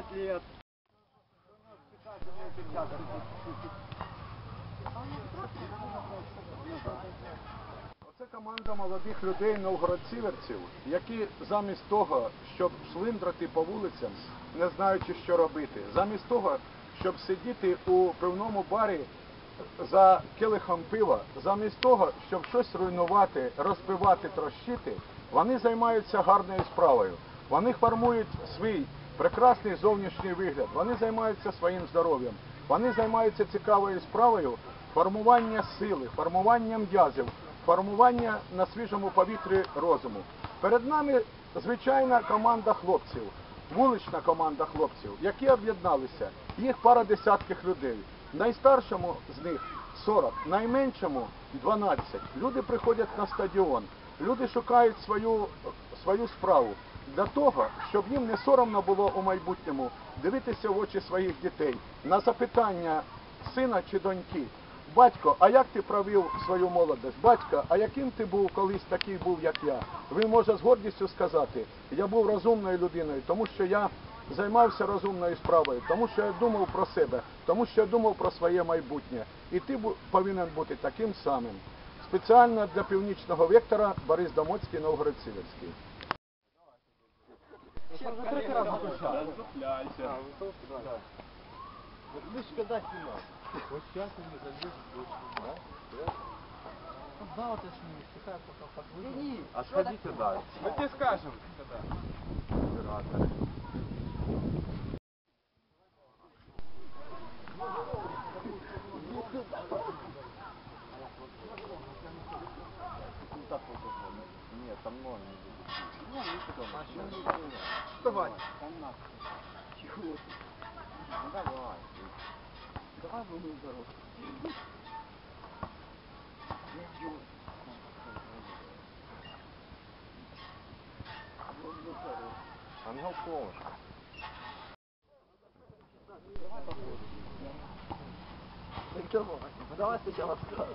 пять лет. Це команда молодих людей новгородцівців, які замість того, щоб шлиндрати по вулицям, не знаючи, що робити, замість того, щоб сидіти у пивному барі за келихом пива, замість того, щоб щось руйнувати, розпивати, трощити, вони займаються гарною справою. Вони формують свій прекрасний зовнішній вигляд, вони займаються своїм здоров'ям, вони займаються цікавою справою формування сили, формування м'язів, формування на свіжому повітрі розуму. Перед нами звичайна команда хлопців, вулична команда хлопців, які об'єдналися. Їх пара десятків людей. Найстаршому з них 40, найменшому 12. Люди приходять на стадіон, люди шукають свою, свою справу для того, щоб їм не соромно було у майбутньому дивитися в очі своїх дітей на запитання сина чи доньки. Батько, а як ти провів свою молодість? Батько, а яким ти був колись такий був, як я? Він може з гордістю сказати, я був розумною людиною, тому що я займався розумною справою, тому що я думав про себе, тому що я думав про своє майбутнє. І ти повинен бути таким самим. Спеціально для північного вектора Борис Домоцький, сейчас закрытый раз выключал. Зацепляйся. Вот лишь когда снимал. Вот сейчас ты мне залезешь больше, да? Ну, да, вот я сниму, считай, пока подвыну. А сходите дальше. Мы тебе скажем. Оператор. Ну, так вот, со мной не будет. Не, ну что, машину ну, Вставай. Чего? Ну давай. Давай будем здоровы. Не идет. Помощь. Давай сначала скажу.